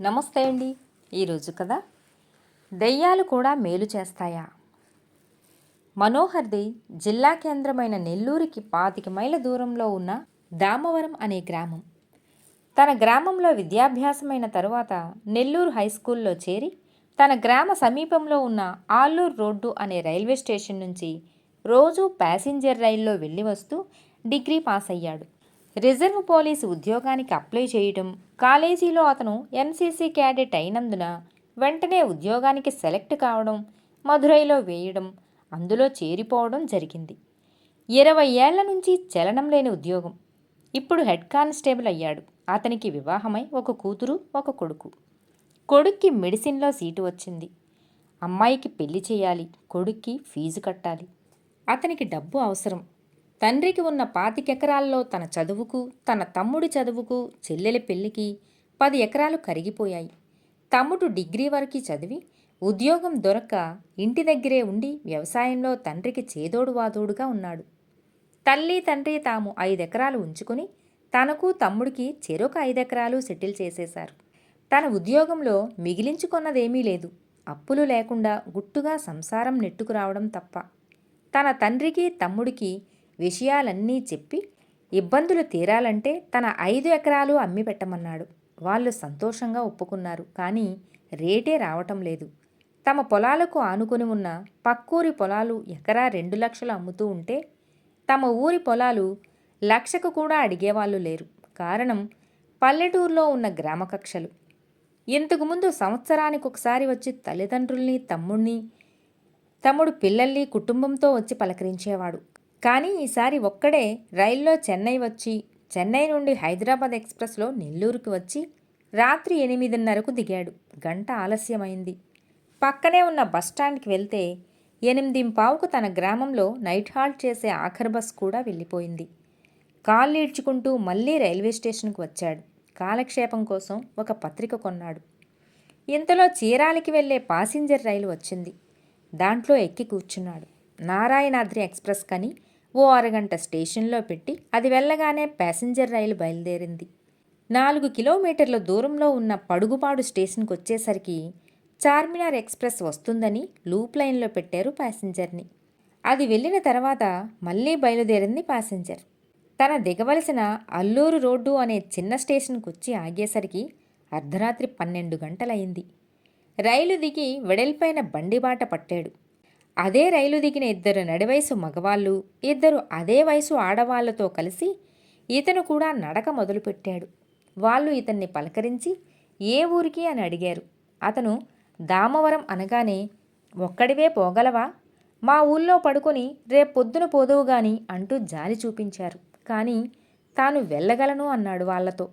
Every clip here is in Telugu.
నమస్తే అండి. ఈరోజు కదా దెయ్యాలు కూడా మేలు చేస్తాయా? మనోహర్ది జిల్లా కేంద్రమైన నెల్లూరికి పాతిక మైళ్ళ దూరంలో ఉన్న దామవరం అనే గ్రామం. తన గ్రామంలో విద్యాభ్యాసమైన తరువాత నెల్లూరు హై స్కూల్లో చేరి తన గ్రామ సమీపంలో ఉన్న ఆల్లూరు రోడ్డు అనే రైల్వే స్టేషన్ నుంచి రోజూ ప్యాసింజర్ రైల్లో వెళ్ళి వస్తూ డిగ్రీ పాస్ అయ్యాడు రిజర్వ్ పోలీసు ఉద్యోగానికి అప్లై చేయడం కాలేజీలో అతను ఎన్సీసీ క్యాడెట్ అయినందున వెంటనే ఉద్యోగానికి సెలెక్ట్ కావడం మధురైలో వేయడం అందులో చేరిపోవడం జరిగింది. ఇరవై ఏళ్ళ నుంచి చలనం లేని ఉద్యోగం. ఇప్పుడు హెడ్ కానిస్టేబుల్ అయ్యాడు. అతనికి వివాహమై ఒక కూతురు ఒక కొడుకు. కొడుక్కి మెడిసిన్లో సీటు వచ్చింది. అమ్మాయికి పెళ్ళి చేయాలి కొడుక్కి ఫీజు కట్టాలి. అతనికి డబ్బు అవసరం. తండ్రికి ఉన్న పాతికెకరాల్లో తన చదువుకు తన తమ్ముడి చదువుకు చెల్లెలి పెళ్ళికి పది ఎకరాలు కరిగిపోయాయి. తమ్ముడు డిగ్రీ వరకు చదివి ఉద్యోగం దొరక్క ఇంటి దగ్గరే ఉండి వ్యవసాయంలో తండ్రికి చేదోడు వాదోడుగా ఉన్నాడు. తల్లి తండ్రి తాము ఐదెకరాలు ఉంచుకుని తనకు తమ్ముడికి చెరొక ఐదెకరాలు సెటిల్ చేసేశారు. తన ఉద్యోగంలో మిగిలించుకున్నదేమీ లేదు. అప్పులు లేకుండా గుట్టుగా సంసారం నెట్టుకురావడం తప్ప. తన తండ్రికి తమ్ముడికి విషయాలన్నీ చెప్పి ఇబ్బందులు తీరాలంటే తన ఐదు ఎకరాలు అమ్మి పెట్టమన్నాడు. వాళ్ళు సంతోషంగా ఒప్పుకున్నారు. కానీ రేటే రావటం లేదు. తమ పొలాలకు ఆనుకుని ఉన్న పక్కూరి పొలాలు ఎకరా రెండు లక్షలు అమ్ముతూ ఉంటే తమ ఊరి పొలాలు లక్షకు కూడా అడిగేవాళ్ళు లేరు. కారణం పల్లెటూరులో ఉన్న గ్రామ కక్షలు. ఇంతకుముందు సంవత్సరానికి ఒకసారి వచ్చి తల్లిదండ్రుల్ని తమ్ముణ్ణి తమ్ముడు పిల్లల్ని కుటుంబంతో వచ్చి పలకరించేవాడు. కానీ ఈసారి ఒక్కడే రైల్లో చెన్నై వచ్చి చెన్నై నుండి హైదరాబాద్ ఎక్స్ప్రెస్లో నెల్లూరుకి వచ్చి రాత్రి ఎనిమిదిన్నరకు దిగాడు. గంట ఆలస్యమైంది. పక్కనే ఉన్న బస్టాండ్కి వెళ్తే ఎనిమిది పావుకు తన గ్రామంలో నైట్ హాల్ట్ చేసే ఆఖరి బస్ కూడా వెళ్ళిపోయింది. కాళ్ళు ఈడ్చుకుంటూ మళ్ళీ రైల్వే స్టేషన్కి వచ్చాడు. కాలక్షేపం కోసం ఒక పత్రిక కొన్నాడు. ఇంతలో చీరాలకి వెళ్ళే పాసింజర్ రైలు వచ్చింది. దాంట్లో ఎక్కి కూర్చున్నాడు. నారాయణాద్రి ఎక్స్ప్రెస్ కని ఓ అరగంట స్టేషన్లో పెట్టి అది వెళ్ళగానే ప్యాసింజర్ రైలు బయలుదేరింది. నాలుగు కిలోమీటర్ల దూరంలో ఉన్న పడుగుపాడు స్టేషన్కి వచ్చేసరికి చార్మినార్ ఎక్స్ప్రెస్ వస్తుందని లూప్ లైన్లో పెట్టారు ప్యాసింజర్ని. అది వెళ్ళిన తర్వాత మళ్ళీ బయలుదేరింది ప్యాసింజర్. తన దిగవలసిన అల్లూరు రోడ్డు అనే చిన్న స్టేషన్కి వచ్చి ఆగేసరికి అర్ధరాత్రి పన్నెండు గంటలైంది రైలు దిగి వెడల్పైన బండిబాట పట్టాడు. అదే రైలు దిగిన ఇద్దరు నడివయసు మగవాళ్ళు ఇద్దరు అదే వయసు ఆడవాళ్ళతో కలిసి ఇతను కూడా నడక మొదలుపెట్టాడు. వాళ్ళు ఇతన్ని పలకరించి ఏ ఊరికి? అని అడిగారు. అతను దామవరం అనగానే ఒక్కడివే పోగలవా? మా ఊళ్ళో పడుకొని రేపొద్దున పోదువు గాని అంటూ జాలి చూపించారు. కానీ తాను వెళ్ళగలను అన్నాడు వాళ్ళతో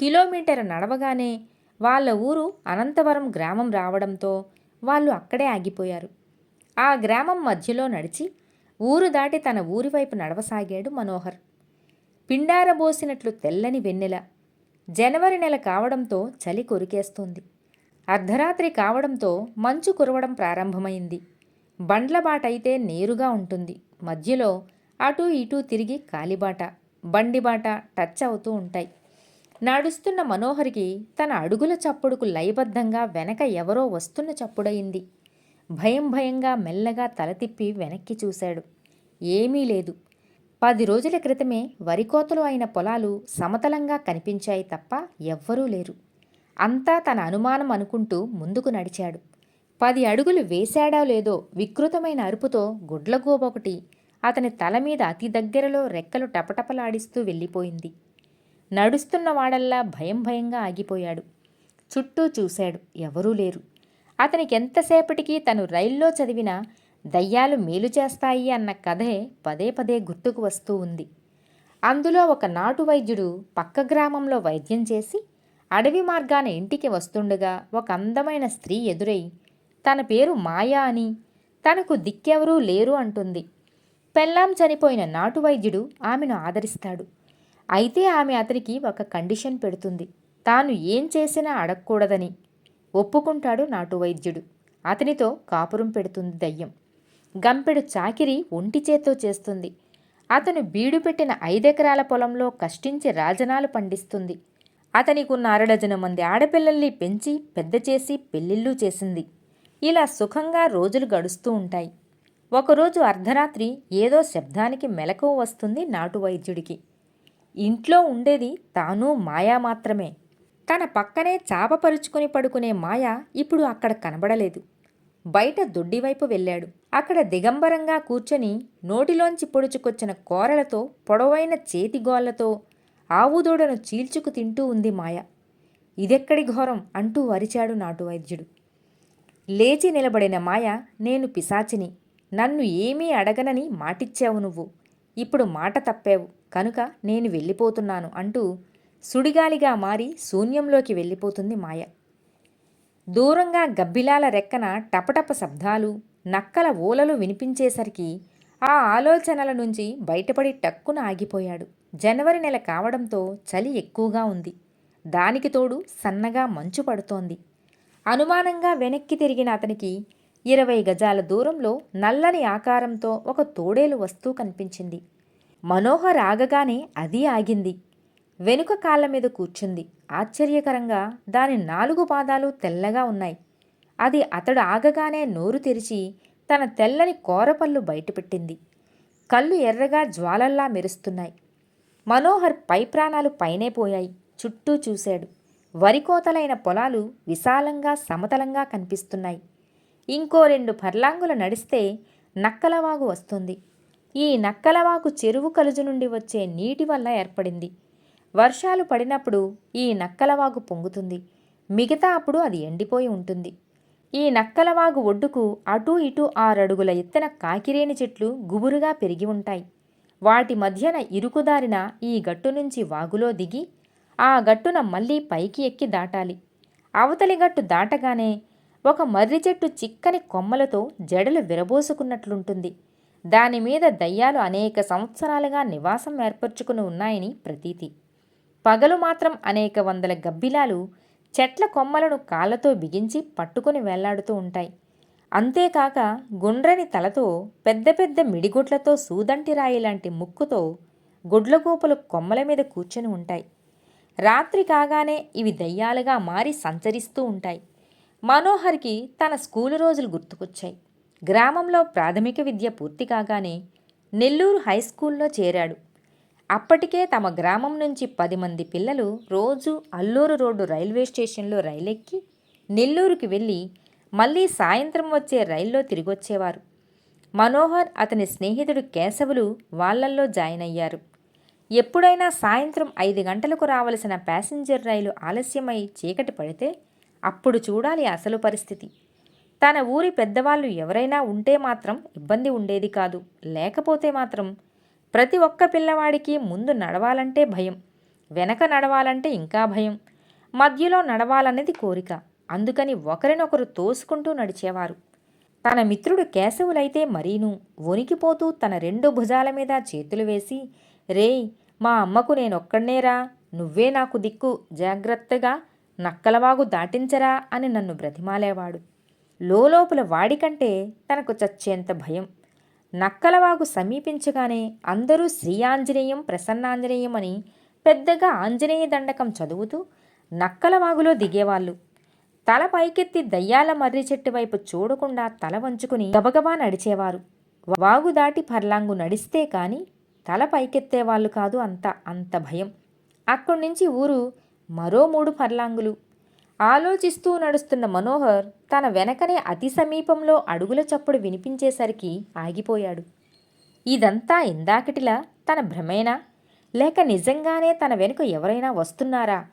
కిలోమీటర్ నడవగానే వాళ్ళ ఊరు అనంతవరం గ్రామం రావడంతో వాళ్ళు అక్కడే ఆగిపోయారు. ఆ గ్రామం మధ్యలో నడిచి ఊరు దాటి తన ఊరి వైపు నడవసాగాడు మనోహర్. పిండారబోసినట్లు తెల్లని వెన్నెల. జనవరి నెల కావడంతో చలి కొరికేస్తుంది. అర్ధరాత్రి కావడంతో మంచు కురవడం ప్రారంభమైంది. బండ్లబాటైతే నేరుగా ఉంటుంది. మధ్యలో అటూ ఇటూ తిరిగి కాలిబాట బండిబాట టచ్ అవుతూ ఉంటాయి. నడుస్తున్న మనోహరికి తన అడుగుల చప్పుడుకు లయబద్ధంగా వెనక ఎవరో వస్తున్న చప్పుడయింది. భయం భయంగా మెల్లగా తల తిప్పి వెనక్కి చూశాడు. ఏమీ లేదు. పది రోజుల క్రితమే వరికోతలు అయిన పొలాలు సమతలంగా కనిపించాయి తప్ప ఎవ్వరూ లేరు. అంతా తన అనుమానం అనుకుంటూ ముందుకు నడిచాడు. పది అడుగులు వేశాడా లేదో వికృతమైన అరుపుతో గుడ్లగోబొకటి అతని తల మీద అతి దగ్గరలో రెక్కలు టపటపలాడిస్తూ వెళ్ళిపోయింది. నడుస్తున్న వాడల్లా భయం భయంగా ఆగిపోయాడు. చుట్టూ చూశాడు. ఎవరూ లేరు. అతనికి ఎంతసేపటికి తను రైల్లో చదివిన దయ్యాలు మేలు చేస్తాయి అన్న కథే పదే పదే గుర్తుకు వస్తూ ఉంది. అందులో ఒక నాటు వైద్యుడు పక్క గ్రామంలో వైద్యం చేసి అడవి మార్గాన ఇంటికి వస్తుండగా ఒక అందమైన స్త్రీ ఎదురై తన పేరు మాయా అని తనకు దిక్కెవరూ లేరు అంటుంది. పెళ్ళాం చనిపోయిన నాటు వైద్యుడు ఆమెను ఆదరిస్తాడు. అయితే ఆమె అతనికి ఒక కండిషన్ పెడుతుంది. తాను ఏం చేసినా అడగకూడదని. ఒప్పుకుంటాడు నాటు వైద్యుడు. అతనితో కాపురం పెడుతుంది దయ్యం. గంపెడు చాకిరి ఒంటి చేత్తో చేస్తుంది. అతను బీడు పెట్టిన ఐదెకరాల పొలంలో కష్టించి రాజనాలు పండిస్తుంది. అతనికున్న అరడజన మంది ఆడపిల్లల్ని పెంచి పెద్ద చేసి పెళ్ళిళ్ళు చేసింది. ఇలా సుఖంగా రోజులు గడుస్తూ ఉంటాయి. ఒకరోజు అర్ధరాత్రి ఏదో శబ్దానికి మెలకువ వస్తుంది నాటు వైద్యుడికి. ఇంట్లో ఉండేది తాను మాయా మాత్రమే. తన పక్కనే చాపపరుచుకుని పడుకునే మాయ ఇప్పుడు అక్కడ కనబడలేదు. బయట దొడ్డివైపు వెళ్ళాడు. అక్కడ దిగంబరంగా కూర్చొని నోటిలోంచి పొడుచుకొచ్చిన కూరలతో పొడవైన చేతిగోళ్ళతో ఆవుదూడను చీల్చుకు తింటూ ఉంది మాయ. ఇదెక్కడి ఘోరం అంటూ అరిచాడు నాటు వైద్యుడు. లేచి నిలబడిన మాయ నేను పిశాచిని. నన్ను ఏమీ అడగనని మాటిచ్చావు నువ్వు. ఇప్పుడు మాట తప్పావు. కనుక నేను వెళ్ళిపోతున్నాను అంటూ సుడిగాలిగా మారి శూన్యంలోకి వెళ్ళిపోతుంది మాయ. దూరంగా గబ్బిలాల రెక్కన టపటప శబ్దాలు నక్కల ఓలలు వినిపించేసరికి ఆ ఆలోచనల నుంచి బయటపడి టక్కున ఆగిపోయాడు. జనవరి నెల కావడంతో చలి ఎక్కువగా ఉంది. దానికి తోడు సన్నగా మంచు పడుతోంది. అనుమానంగా వెనక్కి తిరిగిన అతనికి ఇరవై గజాల దూరంలో నల్లని ఆకారంతో ఒక తోడేలు వస్తూ కనిపించింది. మనోహర్ ఆగగానే అది ఆగింది. వెనుక కాళ్ళ మీద కూర్చుంది. ఆశ్చర్యకరంగా దాని నాలుగు పాదాలు తెల్లగా ఉన్నాయి. అది అతడు ఆగగానే నోరు తెరిచి తన తెల్లని కోరపళ్ళు బయటపెట్టింది. కళ్ళు ఎర్రగా జ్వాలల్లా మెరుస్తున్నాయి. మనోహర్ పై ప్రాణాలు పైనే పోయాయి. చుట్టూ చూశాడు. వరికోతలైన పొలాలు విశాలంగా సమతలంగా కనిపిస్తున్నాయి. ఇంకో రెండు పర్లాంగులు నడిస్తే నక్కలవాగు వస్తుంది. ఈ నక్కలవాగు చెరువు కలుజు నుండి వచ్చే నీటి వల్ల ఏర్పడింది. వర్షాలు పడినప్పుడు ఈ నక్కలవాగు పొంగుతుంది. మిగతా అప్పుడు అది ఎండిపోయి ఉంటుంది. ఈ నక్కలవాగు ఒడ్డుకు అటూ ఇటూ ఆరడుగుల ఎత్తున కాకిరేని చెట్లు గుబురుగా పెరిగి ఉంటాయి. వాటి మధ్యన ఇరుకుదారిన ఈ గట్టు నుంచి వాగులో దిగి ఆ గట్టున మళ్ళీ పైకి ఎక్కి దాటాలి. అవతలి గట్టు దాటగానే ఒక మర్రి చెట్టు చిక్కని కొమ్మలతో జడలు విరబోసుకున్నట్లుంటుంది. దానిమీద దయ్యాలు అనేక సంవత్సరాలుగా నివాసం ఏర్పరచుకుని ఉన్నాయని ప్రతీతి. పగలు మాత్రం అనేక వందల గబ్బిలాలు చెట్ల కొమ్మలను కాళ్ళతో బిగించి పట్టుకుని వెళ్ళాడుతూ ఉంటాయి. అంతేకాక గుండ్రని తలతో పెద్ద పెద్ద మిడిగుడ్లతో సూదంటి రాయి లాంటి ముక్కుతో గుడ్లగోపులు కొమ్మల మీద కూర్చొని ఉంటాయి. రాత్రి కాగానే ఇవి దయ్యాలుగా మారి సంచరిస్తూ ఉంటాయి. మనోహర్కి తన స్కూలు రోజులు గుర్తుకొచ్చాయి. గ్రామంలో ప్రాథమిక విద్య పూర్తి కాగానే నెల్లూరు హై స్కూల్లో చేరాడు. అప్పటికే తమ గ్రామం నుంచి పది మంది పిల్లలు రోజు అల్లూరు రోడ్డు రైల్వే స్టేషన్లో రైలెక్కి నెల్లూరుకి వెళ్ళి మళ్ళీ సాయంత్రం వచ్చే రైల్లో తిరిగొచ్చేవారు. మనోహర్ అతని స్నేహితుడు కేశవులు వాళ్ళల్లో జాయిన్ అయ్యారు. ఎప్పుడైనా సాయంత్రం ఐదు గంటలకు రావలసిన ప్యాసింజర్ రైలు ఆలస్యమై చీకటి పడితే అప్పుడు చూడాలి అసలు పరిస్థితి. తన ఊరి పెద్దవాళ్ళు ఎవరైనా ఉంటే మాత్రం ఇబ్బంది ఉండేది కాదు. లేకపోతే మాత్రం ప్రతి ఒక్క పిల్లవాడికి ముందు నడవాలంటే భయం వెనక నడవాలంటే ఇంకా భయం మధ్యలో నడవాలనేది కోరిక. అందుకని ఒకరినొకరు తోసుకుంటూ నడిచేవారు. తన మిత్రుడు కేశవులైతే మరీను వణికిపోతూ తన రెండు భుజాల మీద చేతులు వేసి రేయ్ మా అమ్మకు నేనొక్కడ్నేరా నువ్వే నాకు దిక్కు జాగ్రత్తగా నక్కలవాగు దాటించరా అని నన్ను బ్రతిమాలేవాడు. లోపల వాడికంటే తనకు చచ్చేంత భయం నక్కలవాగు సమీపించగానే అందరూ శ్రీ ఆంజనేయం ప్రసన్నాంజనేయం అని పెద్దగా ఆంజనేయ దండకం చదువుతూ నక్కలవాగులో దిగేవాళ్ళు. తల పైకెత్తి దయ్యాల మర్రి చెట్టు వైపు చూడకుండా తల వంచుకుని గబగబా నడిచేవారు. వాగు దాటి పర్లాంగు నడిస్తే కాని తల పైకెత్తేవాళ్ళు కాదు అంత అంత భయం. అక్కడి నుంచి ఊరు మరో మూడు పర్లాంగులు. ఆలోచిస్తూ నడుస్తున్న మనోహర్ తన వెనకనే అతి సమీపంలో అడుగుల చప్పుడు వినిపించేసరికి ఆగిపోయాడు. ఇదంతా ఇందాకటిలా తన భ్రమేనా? లేక నిజంగానే తన వెనుక ఎవరైనా వస్తున్నారా?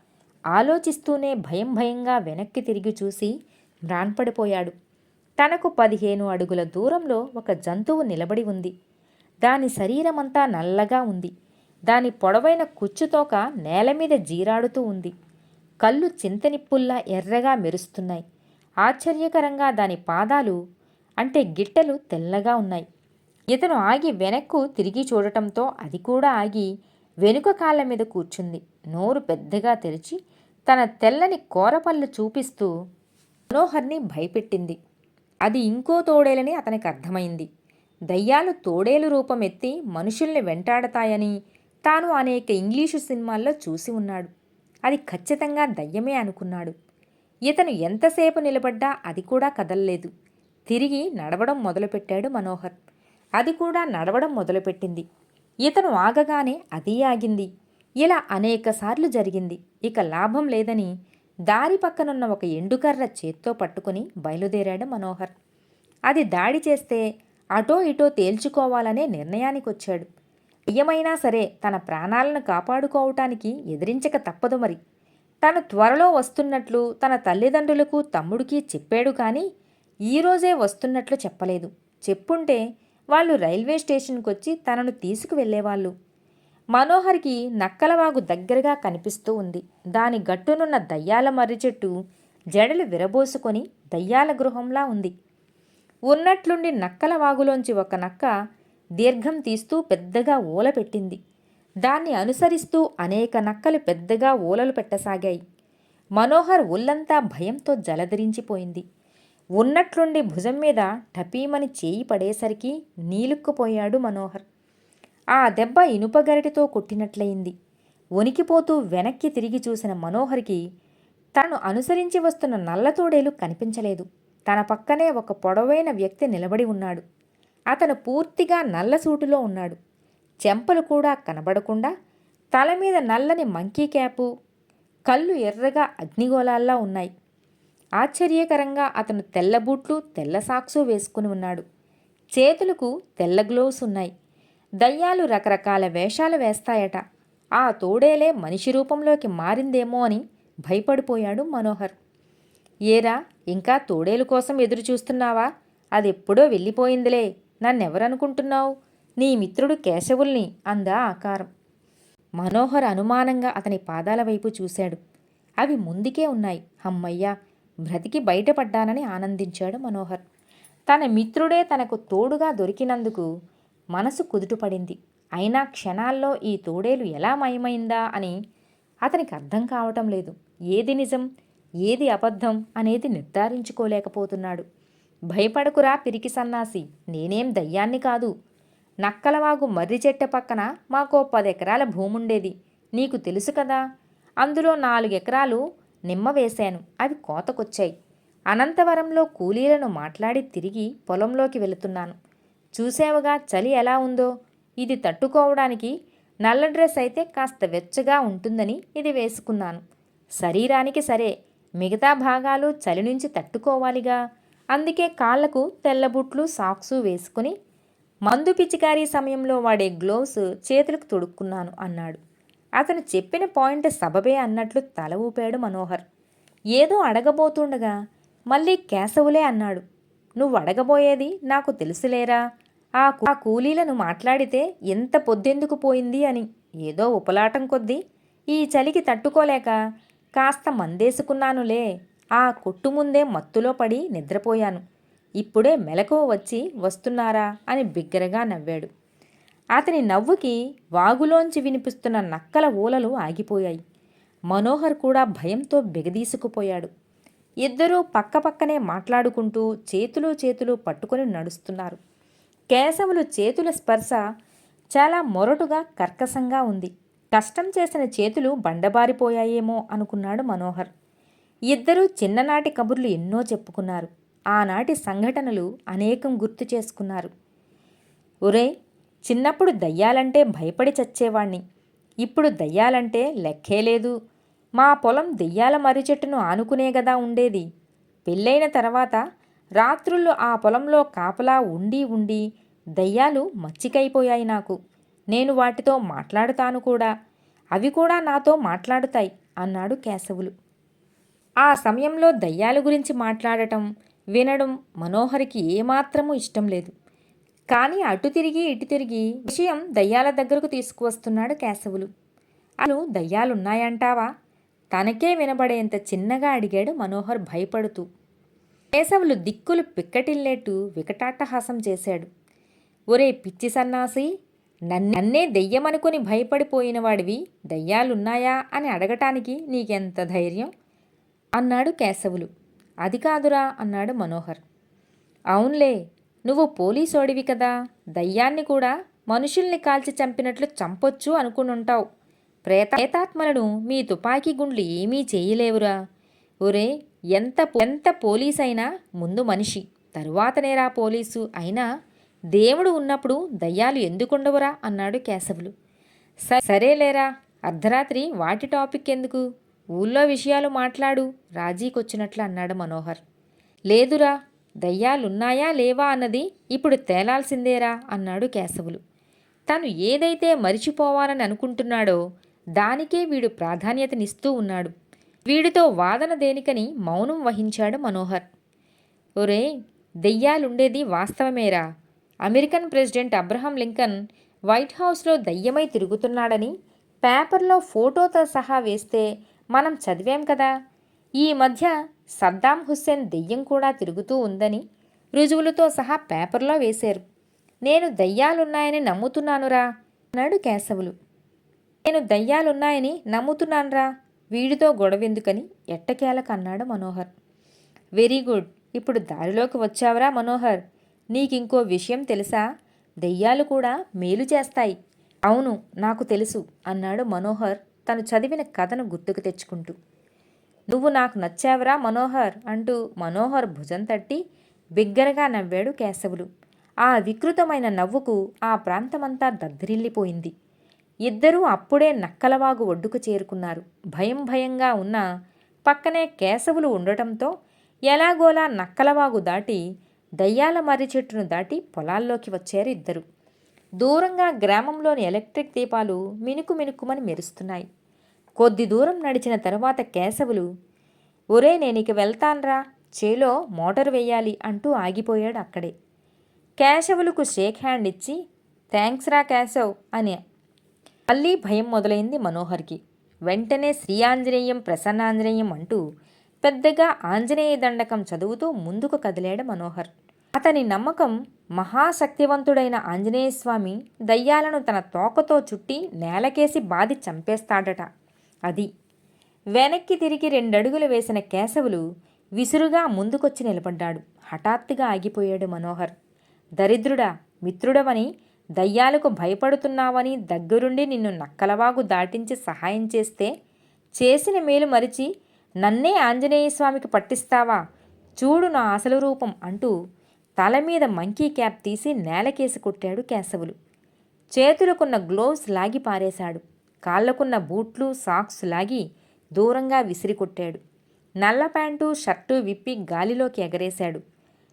ఆలోచిస్తూనే భయం భయంగా వెనక్కి తిరిగి చూసి మ్రాన్పడిపోయాడు. తనకు పదిహేను అడుగుల దూరంలో ఒక జంతువు నిలబడి ఉంది. దాని శరీరమంతా నల్లగా ఉంది. దాని పొడవైన కుచ్చుతోక నేల మీద జీరాడుతూ ఉంది. కళ్ళు చింతనిప్పుల్లా ఎర్రగా మెరుస్తున్నాయి. ఆశ్చర్యకరంగా దాని పాదాలు అంటే గిట్టలు తెల్లగా ఉన్నాయి. ఇతను ఆగి వెనక్కు తిరిగి చూడటంతో అది కూడా ఆగి వెనుక కాళ్ళ మీద కూర్చుంది. నోరు పెద్దగా తెరిచి తన తెల్లని కోరపళ్ళు చూపిస్తూ మనోహర్ని భయపెట్టింది. అది ఇంకో తోడేలని అతనికి అర్థమైంది. దయ్యాలు తోడేలు రూపం ఎత్తి మనుషుల్ని వెంటాడతాయని తాను అనేక ఇంగ్లీషు సినిమాల్లో చూసి ఉన్నాడు. అది ఖచ్చితంగా దయ్యమే అనుకున్నాడు. ఇతను ఎంతసేపు నిలబడ్డా అది కూడా కదల్లేదు. తిరిగి నడవడం మొదలుపెట్టాడు మనోహర్. అది కూడా నడవడం మొదలుపెట్టింది. ఇతను ఆగగానే అది ఆగింది. ఇలా అనేకసార్లు జరిగింది. ఇక లాభం లేదని దారి పక్కనున్న ఒక ఎండుకర్ర చేత్తో పట్టుకుని బయలుదేరాడు మనోహర్. అది దాడి చేస్తే అటో ఇటో తేల్చుకోవాలనే నిర్ణయానికొచ్చాడు. ఏమైనా సరే తన ప్రాణాలను కాపాడుకోవటానికి ఎదిరించక తప్పదు మరి. తను త్వరలో వస్తున్నట్లు తన తల్లిదండ్రులకు తమ్ముడికి చెప్పాడు కానీ ఈరోజే వస్తున్నట్లు చెప్పలేదు. చెప్పుంటే వాళ్ళు రైల్వే స్టేషన్కి వచ్చి తనను తీసుకువెళ్ళేవాళ్ళు. మనోహర్కి నక్కలవాగు దగ్గరగా కనిపిస్తూ ఉంది. దాని గట్టునున్న దయ్యాల మర్రి చెట్టు జడలు విరబోసుకొని దయ్యాల గృహంలా ఉంది. ఉన్నట్లుండి నక్కల వాగులోంచి ఒక నక్క దీర్ఘం తీస్తూ పెద్దగా ఊల పెట్టింది. దాన్ని అనుసరిస్తూ అనేక నక్కలు పెద్దగా ఊలలు పెట్టసాగాయి. మనోహర్ ఒళ్ళంతా భయంతో జలధరించిపోయింది. ఉన్నట్లుండి భుజం మీద టపీమని చేయి పడేసరికి నీలుక్కుపోయాడు మనోహర్. ఆ దెబ్బ ఇనుపగరిటితో కొట్టినట్లయింది. వణికిపోతూ వెనక్కి తిరిగి చూసిన మనోహర్కి తను అనుసరించి వస్తున్న నల్లతోడేలు కనిపించలేదు. తన పక్కనే ఒక పొడవైన వ్యక్తి నిలబడి ఉన్నాడు. అతను పూర్తిగా నల్ల సూటులో ఉన్నాడు. చెంపలు కూడా కనబడకుండా తల మీద నల్లని మంకీ క్యాపు కళ్ళు ఎర్రగా అగ్నిగోళాల్లా ఉన్నాయి. ఆశ్చర్యకరంగా అతను తెల్ల బూట్లు తెల్ల సాక్సు వేసుకుని ఉన్నాడు. చేతులకు తెల్ల గ్లోవ్స్ ఉన్నాయి. దయ్యాలు రకరకాల వేషాలు వేస్తాయట. ఆ తోడేలే మనిషి రూపంలోకి మారిందేమో అని భయపడిపోయాడు మనోహర్. ఏరా ఇంకా తోడేలు కోసం ఎదురు చూస్తున్నావా అది ఎప్పుడో వెళ్ళిపోయిందిలే. నన్నెవరనుకుంటున్నావు? నీ మిత్రుడు కేశవుల్ని అందా ఆకారం. మనోహర్ అనుమానంగా అతని పాదాల వైపు చూశాడు. అవి ముందుకే ఉన్నాయి. అమ్మయ్యా బ్రతికి బయటపడ్డానని ఆనందించాడు మనోహర్. తన మిత్రుడే తనకు తోడుగా దొరికినందుకు మనసు కుదుటపడింది. అయినా క్షణాల్లో ఈ తోడేలు ఎలా మయమైందా అని అతనికి అర్థం కావటం లేదు. ఏది నిజం ఏది అబద్ధం అనేది నిర్ధారించుకోలేకపోతున్నాడు. భయపడకురా పిరికి సన్నాసి నేనేం దయ్యాన్ని కాదు. నక్కలవాగు మర్రి చెట్ట పక్కన మాకో పది ఎకరాల భూముండేది. నీకు తెలుసు కదా అందులో నాలుగెకరాలు నిమ్మ వేశాను. అవి కోతకొచ్చాయి. అనంతవరంలో కూలీలను మాట్లాడి తిరిగి పొలంలోకి వెళుతున్నాను. చూసావుగా చలి ఎలా ఉందో. ఇది తట్టుకోవడానికి నల్ల డ్రెస్ అయితే కాస్త వెచ్చగా ఉంటుందని ఇది వేసుకున్నాను. శరీరానికి సరే మిగతా భాగాలు చలి నుంచి తట్టుకోవాలిగా. అందుకే కాళ్ళకు తెల్లబుట్లు సాక్సు వేసుకుని మందు పిచికారీ సమయంలో వాడే గ్లోవ్స్ చేతులకు తొడుక్కున్నాను అన్నాడు. అతను చెప్పిన పాయింట్ సబబే అన్నట్లు తల ఊపాడు మనోహర్. ఏదో అడగబోతుండగా మళ్ళీ కేశవులే అన్నాడు. నువ్వు అడగబోయేది నాకు తెలుసులేరా? ఆ ఆ కూలీలను మాట్లాడితే ఎంత పొద్దెందుకు పోయింది అని ఏదో ఉపలాటం కొద్దీ ఈ చలికి తట్టుకోలేక కాస్త మందేసుకున్నానులే ఆ కొట్టు ముందే మత్తులో పడి నిద్రపోయాను. ఇప్పుడే మెలకువ వచ్చి వస్తున్నారా అని బిగ్గరగా నవ్వాడు. అతని నవ్వుకి వాగులోంచి వినిపిస్తున్న నక్కల ఊలలు ఆగిపోయాయి. మనోహర్ కూడా భయంతో బిగదీసుకుపోయాడు. ఇద్దరూ పక్కపక్కనే మాట్లాడుకుంటూ చేతులు చేతులు పట్టుకొని నడుస్తున్నారు. కేశవులు చేతుల స్పర్శ చాలా మొరటుగా కర్కశంగా ఉంది. కష్టం చేసిన చేతులు బండబారిపోయాయేమో అనుకున్నాడు మనోహర్. ఇద్దరూ చిన్ననాటి కబుర్లు ఎన్నో చెప్పుకున్నారు. ఆనాటి సంఘటనలు అనేకం గుర్తు చేసుకున్నారు. ఒరే చిన్నప్పుడు దయ్యాలంటే భయపడి చచ్చేవాణ్ణి. ఇప్పుడు దయ్యాలంటే లెక్కే లేదు. మా పొలం దెయ్యాల మర్రి చెట్టును ఆనుకునే గదా ఉండేది. పెళ్ళైన తర్వాత రాత్రుళ్ళు ఆ పొలంలో కాపలా ఉండి ఉండి దయ్యాలు మచ్చికైపోయాయి నాకు. నేను వాటితో మాట్లాడుతాను కూడా. అవి కూడా నాతో మాట్లాడుతాయి అన్నాడు కేశవులు. ఆ సమయంలో దయ్యాల గురించి మాట్లాడటం వినడం మనోహరికి ఏమాత్రమూ ఇష్టం లేదు. కానీ అటు తిరిగి ఇటు తిరిగి విషయం దయ్యాల దగ్గరకు తీసుకువస్తున్నాడు కేశవులు. అసలు దయ్యాలున్నాయంటావా? తనకే వినబడేంత చిన్నగా అడిగాడు మనోహర్ భయపడుతూ. కేశవులు దిక్కులు పిక్కటిల్లేట్టు వికటాట్టహాసం చేశాడు. ఒరే పిచ్చి సన్నాసి నన్నే దెయ్యమనుకుని భయపడిపోయిన వాడివి దయ్యాలున్నాయా? అని అడగటానికి నీకెంత ధైర్యం? అన్నాడు కేశవులు. అది కాదురా అన్నాడు మనోహర్. అవునులే నువ్వు పోలీసోడివి కదా. దయ్యాన్ని కూడా మనుషుల్ని కాల్చి చంపినట్లు చంపొచ్చు అనుకునుంటావు. ప్రేత ప్రేతాత్మలను మీ తుపాకీ గుండ్లు ఏమీ చేయలేవురా. ఒరే ఎంత ఎంత పోలీస్ అయినా ముందు మనిషి తరువాతనేరా పోలీసు. అయినా దేవుడు ఉన్నప్పుడు దయ్యాలు ఎందుకుండవురా అన్నాడు కేశవులు. సరేలేరా అర్ధరాత్రి వాటి టాపిక్ ఎందుకు? ఊళ్ళో విషయాలు మాట్లాడు. రాజీకొచ్చినట్లు అన్నాడు మనోహర్. లేదురా దయ్యాలున్నాయా లేవా అన్నది ఇప్పుడు తేలాల్సిందేరా అన్నాడు కేశవులు. తను ఏదైతే మరిచిపోవాలని అనుకుంటున్నాడో దానికే వీడు ప్రాధాన్యతనిస్తూ ఉన్నాడు. వీడితో వాదన దేనికని మౌనం వహించాడు మనోహర్. ఒరే దెయ్యాలుండేది వాస్తవమేరా. American president Abraham Lincoln white హౌస్లో దయ్యమై తిరుగుతున్నాడని పేపర్లో ఫోటోతో సహా వేస్తే మనం చదివాం కదా. ఈ మధ్య సద్దాం హుస్సేన్ దెయ్యం కూడా తిరుగుతూ ఉందని రుజువులతో సహా పేపర్లో వేశారు. నేను దయ్యాలున్నాయని నమ్ముతున్నానురా అన్నాడు కేశవులు. నేను దయ్యాలున్నాయని నమ్ముతున్నానురా వీడితో గొడవెందుకని ఎట్టకేలకు అన్నాడు మనోహర్. వెరీ గుడ్ ఇప్పుడు దారిలోకి వచ్చావురా మనోహర్ నీకింకో విషయం తెలుసా? దెయ్యాలు కూడా మేలు చేస్తాయి. అవును నాకు తెలుసు అన్నాడు మనోహర్ తను చదివిన కథను గుర్తుకు తెచ్చుకుంటూ నువ్వు నాకు నచ్చావురా మనోహర్ అంటూ మనోహర్ భుజం తట్టి బిగ్గరగా నవ్వాడు కేశవులు. ఆ వికృతమైన నవ్వుకు ఆ ప్రాంతమంతా దద్దరిల్లిపోయింది ఇద్దరూ అప్పుడే నక్కలవాగు ఒడ్డుకు చేరుకున్నారు. భయం భయంగా ఉన్న పక్కనే కేశవులు ఉండటంతో ఎలాగోలా నక్కలవాగు దాటి దయ్యాల మర్రి చెట్టును దాటి పొలాల్లోకి వచ్చారు ఇద్దరు. దూరంగా గ్రామంలోని ఎలక్ట్రిక్ దీపాలు మినుకు మినుకుమని మెరుస్తున్నాయి. కొద్ది దూరం నడిచిన తర్వాత కేశవులు ఒరే నేనిక వెళ్తాన్రా చేలో మోటార్ వేయాలి అంటూ ఆగిపోయాడు అక్కడే. కేశవులకు షేక్ హ్యాండ్ ఇచ్చి థ్యాంక్స్ రా కేశవ్ అని మళ్ళీ భయం మొదలైంది మనోహర్కి. వెంటనే శ్రీ ఆంజనేయం ప్రసన్నాంజనేయం అంటూ పెద్దగా ఆంజనేయ దండకం చదువుతూ ముందుకు కదిలాడు మనోహర్. అతని నమ్మకం మహాశక్తివంతుడైన ఆంజనేయస్వామి దయ్యాలను తన తోకతో చుట్టి నేలకేసి బాది చంపేస్తాడట. అది వెనక్కి తిరిగి రెండడుగులు వేసిన కేశవులు విసురుగా ముందుకొచ్చి నిలబడ్డాడు. హఠాత్తుగా ఆగిపోయాడు మనోహర్. దరిద్రుడా మిత్రుడవని దయ్యాలకు భయపడుతున్నావని దగ్గరుండి నిన్ను నక్కలవాగు దాటించి సహాయం చేస్తే చేసిన మేలు మరిచి నన్నే ఆంజనేయస్వామికి పట్టిస్తావా? చూడు నా అసలు రూపం అంటూ తల మీద మంకీ క్యాప్ తీసి నేలకేసి కొట్టాడు కేశవులు. చేతులకున్న గ్లోవ్స్ లాగి పారేశాడు. కాళ్ళకున్న బూట్లు సాక్స్ లాగి దూరంగా విసిరి కొట్టాడు. నల్ల ప్యాంటు షర్టు విప్పి గాలిలోకి ఎగరేశాడు.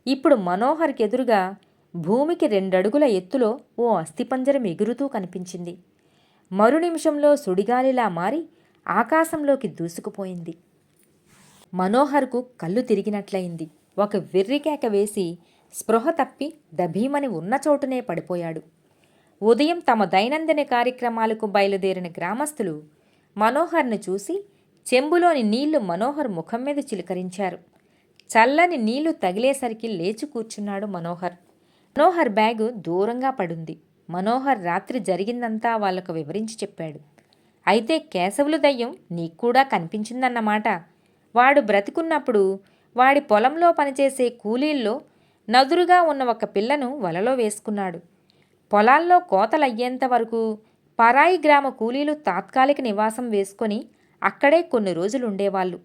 ఇప్పుడు మనోహర్కి ఎదురుగా భూమికి రెండడుగుల ఎత్తులో ఓ అస్థిపంజరం ఎగురుతూ కనిపించింది. మరు నిమిషంలో సుడిగాలిలా మారి ఆకాశంలోకి దూసుకుపోయింది. మనోహర్కు కళ్ళు తిరిగినట్లయింది. ఒక వెర్రికేక వేసి స్పృహ తప్పి దభీమని ఉన్న చోటునే పడిపోయాడు. ఉదయం తమ దైనందిన కార్యక్రమాలకు బయలుదేరిన గ్రామస్తులు మనోహర్ను చూసి చెంబులోని నీళ్ళు మనోహర్ ముఖం మీద చిలకరించారు. చల్లని నీళ్ళు తగిలేసరికి లేచి కూర్చున్నాడు మనోహర్. మనోహర్ బ్యాగు దూరంగా పడుంది. మనోహర్ రాత్రి జరిగిందంతా వాళ్ళకు వివరించి చెప్పాడు. అయితే కేశవులు దయ్యం నీకు కూడా కనిపించిందన్నమాట. వాడు బ్రతికున్నప్పుడు వాడి పొలంలో పనిచేసే కూలీల్లో నదురుగా ఉన్న ఒక పిల్లను వలలో వేసుకున్నాడు. పొలాల్లో కోతలయ్యేంత వరకు పరాయి గ్రామ కూలీలు తాత్కాలిక నివాసం వేసుకొని అక్కడే కొన్ని రోజులు ఉండేవాళ్ళు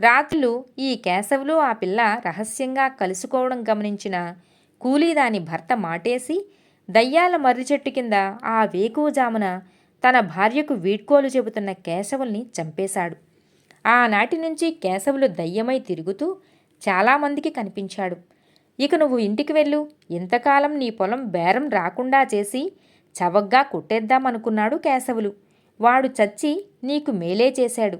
రాత్రులు ఈ కేశవులు ఆ పిల్ల రహస్యంగా కలుసుకోవడం గమనించిన కూలీ దాని భర్త మాటేసి దయ్యాల మర్రి చెట్టు కింద ఆ వేకువజామున తన భార్యకు వీడ్కోలు చెబుతున్న కేశవుల్ని చంపేశాడు. ఆనాటి నుంచి కేశవులు దయ్యమై తిరుగుతూ చాలామందికి కనిపించాడు. ఇక నువ్వు ఇంటికి వెళ్ళు. ఇంతకాలం నీ పొలం బేరం రాకుండా చేసి చవగ్గా కొట్టేద్దామనుకున్నాడు కేశవులు. వాడు చచ్చి నీకు మేలే చేశాడు.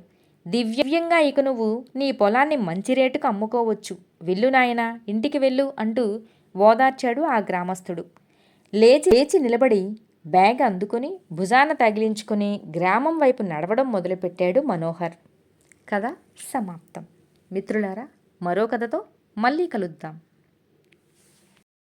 దివ్యంగా ఇక నువ్వు నీ పొలాన్ని మంచి రేటుకు అమ్ముకోవచ్చు. వెళ్ళు నాయనా ఇంటికి వెళ్ళు అంటూ ఓదార్చాడు ఆ గ్రామస్తుడు లేచి లేచి నిలబడి బ్యాగ్ అందుకుని భుజాన తగిలించుకుని గ్రామం వైపు నడవడం మొదలుపెట్టాడు మనోహర్. కథ సమాప్తం. మిత్రులారా మరో కథతో మళ్ళీ కలుద్దాం.